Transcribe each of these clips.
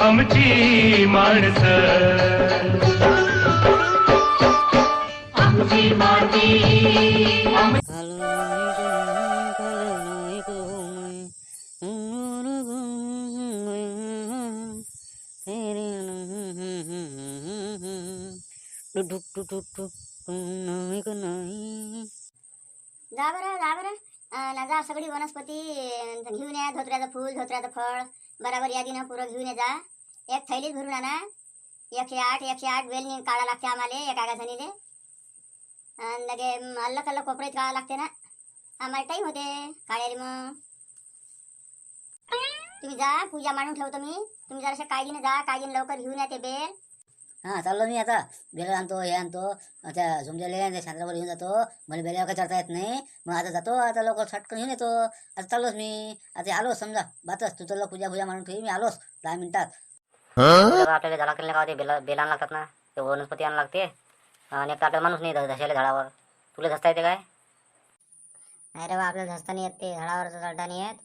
आमची माणसं. आमची माती. जा बरं जा बरं. ना जा सगळी वनस्पती घेऊन या धोत्र्याचं फूल धोत्र्याचं फळ. बराबर यादीनं पुरं घेऊन ये जा. एक थैलीच भरून आणा. एकशे आठ एकशे आठ वेलनी काढा लागते आम्हाला एका एका जणीले आणि लगे अल्ल कल्ल कोपऱ्यात काढा लागते ना. आम्हाला टाईम होते. काढायला मग. तुम्ही जा पूजा मांडून ठेवतो मी. तुम्ही जराशा काळजीने जा काळजीने लवकर घेऊन या ते बेल. हा चाललो मी आता. बेल आणतो हे आणतो. त्या झुमलेले त्या शांत्रावर घेऊन जातो. मला बेल्यावर काही चढता येत नाही. मग आता जातो आता लवकर छटकन घेऊन येतो. आता चाललोच मी. आता आलोच समजा. बातच तू चाललो पूजा पूजा म्हणून ठेवी. मी आलोच. दहा मिनिटात. आपल्याला झाला केलं का ते बेला बेल लागतात ना? ते वनस्पती आणावं लागते. आणि एक तर आपल्याला माणूस नाही धसायला झाडावर. तुला धसता येते काय? नाही रे बा आपल्याला धसता नाही येत ते. झाडावर चढता नाही येत.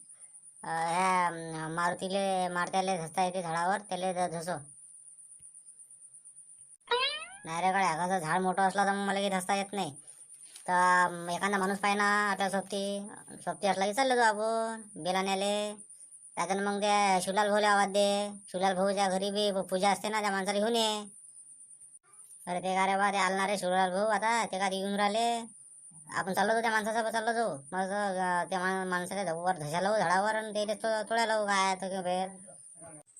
अं, ह्या मारुतीले मारत्याले धसता येते झाडावर. त्याले धसो नाही रे गड्या कसं झाड मोठं असलं तर मग मला काही धसता येत नाही. तर एखादा माणूस पाहिजे ना आपल्या सोबती. सोबती असला की चाललो जाऊ आपण. बेलाण्याले त्याच्यानं मग ते शिवलाल भाऊला आवाज दे. शिवलाल भाऊच्या घरी बी पूजा असते ना त्या माणसाला घेऊन ये. अरे ते का रे बा ते आलणारे शिवलाल भाऊ आता ते का येऊन राहिले? आपण चाललो जाऊ त्या माणसासोबत चाललो जाऊ. मग त्या माणसाच्या वर धशाला लावू झाडावर आणि ते तो- तोडायला लावू काय तो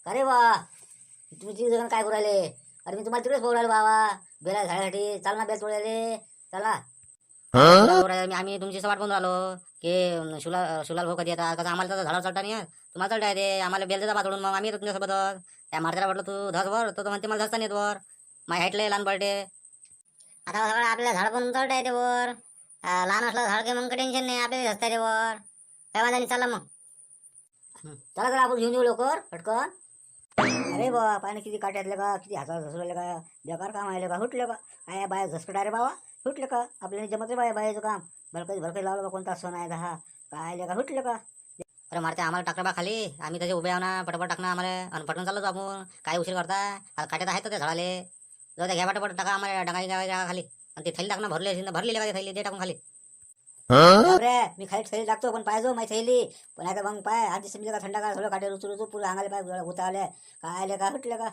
अरे वा तुम्ही तिघ जण काय करू राहिले? अरे मी तुम्हाला तिकडेच बोलू राहिलो बाबा बेला झाडासाठी. चाल ना बेल तोडायले. चला. मी- आम्ही तुमची वाट बनवून राहिलो की शिवला शिवलाल भाऊ कधी येतात? कसं आम्हाला तर झाडावर चढता नाही. तुम्हाला चढता येते. आम्हाला बेल देता तोडून मग आम्ही येतो तुमच्यासोबत त्या मारत्याला वाटलं तू धस वर तर तो म्हणते मला धसता नाही येत वर. माझ्या हाईटला लहान पडते आता सगळं आपल्याला झाड बनवून चढता येते वर. लहान असलं झाड काही मग टेन्शन नाही. आपल्याला धसता येते वर. काय माझा चला मग. चला चला आपण घेऊन येऊ लवकर. पटकन. अरे बा पाणी किती काट्यातले का किती हातात घसरले का बेकार काम आलं का हुटले का? काय बाया घसकटा रे बाबा हुटलं का? आपल्याला जमत रे बाया बायाचं काम. भलकं भलकं लावलं बा कोणता सण आहे दहा. काय आलं का हुटलं का? अरे मारते आम्हाला टाकलं बा खाली. आम्ही त्याचे उभे आहो ना पटपट टाकणं आम्हाला. आणि पटकन चाललो आपण. काय उशीर करता? काट्यात आहेत त्या झाडाले? जाऊ त्या घ्या पटपट टाका आम्हाला. डंगाई खाली. आणि ते थैली टाकणं भरले असेल भरलेले का ते थैली ते टाकून खाली. रे मी खाली थैली टाकतो पण पाहिजो माझी थैली पण आता मग पाय आधी समजा का थंडा का थोडं काटे रुचू रुचू पुढे अंगाले पाय होता आले काय आले का? हुटले का?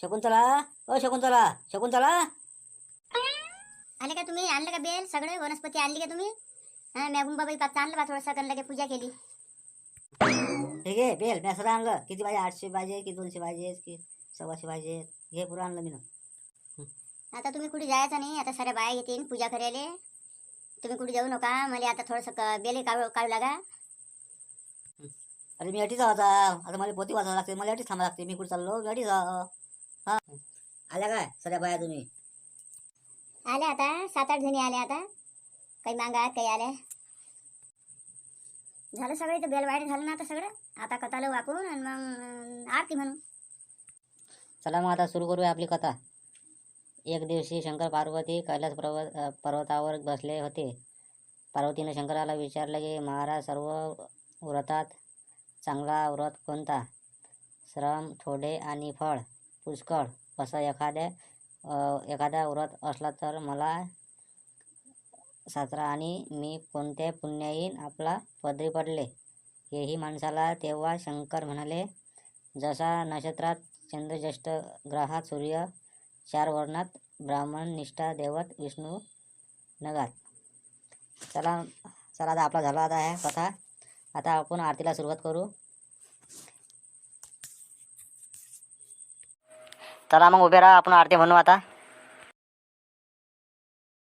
शकुंतला? ओ शकुंतला शकुंतला? आले का तुम्ही? आणलं का बेल? सगळे? वनस्पती आणली का तुम्ही? हा मॅगून बाबा पाच आणलं बा थोडंसं लगे पूजा केली. ठीक आहे बेल मी असं आणलं. किती पाहिजे आठशे पाहिजे की दोनशे पाहिजे की सव्वाशे पाहिजे हे पुरं आणलं मी ना. आता तुम्ही कुठे जायचं नाही आता साऱ्या बाया येतील पूजा करायला. तुम्ही कुठे जाऊ नका मला आता थोडंसं बेले काढू काढू लागा. अरे मी अटीच होता आता मला पोती वाचावं लागते मला अटीच थांबा लागते. मी कुठे चाललो? अटीच हा. आल्या काय सगळ्या बाया तुम्ही? आल्या आता सात आठ जणी आल्या आता. काही मागा काही आल्या. झालं सगळं इथं बेल वाईट झालं ना आता सगळं? आता कथाला वापरून आणि मग आरती म्हणून. चला मग आता सुरू करूया आपली कथा. एक दिवशी शंकर पार्वती कैलास पर्वत पर्वतावर बसले होते. पार्वतीने शंकराला विचारले की महाराज सर्व व्रतात चांगला व्रत कोणता? श्रम थोडे आणि फळ पुष्कळ असं एखाद्या एखादा व्रत असला तर मला सासरा आणि मी कोणत्या पुण्याईन आपला पदरी पडले? हेही माणसाला तेव्हा शंकर म्हणाले जसा नक्षत्रात चंद्रज्येष्ठ ग्रहात सूर्य चार वर्णात ब्राह्मण निष्ठा देवत विष्णू नगात. चला चला आता आपला झाला आता आहे कथा. आता आपण आरतीला सुरुवात करू. चला मग उभे राहा आपण आरती म्हणू आता.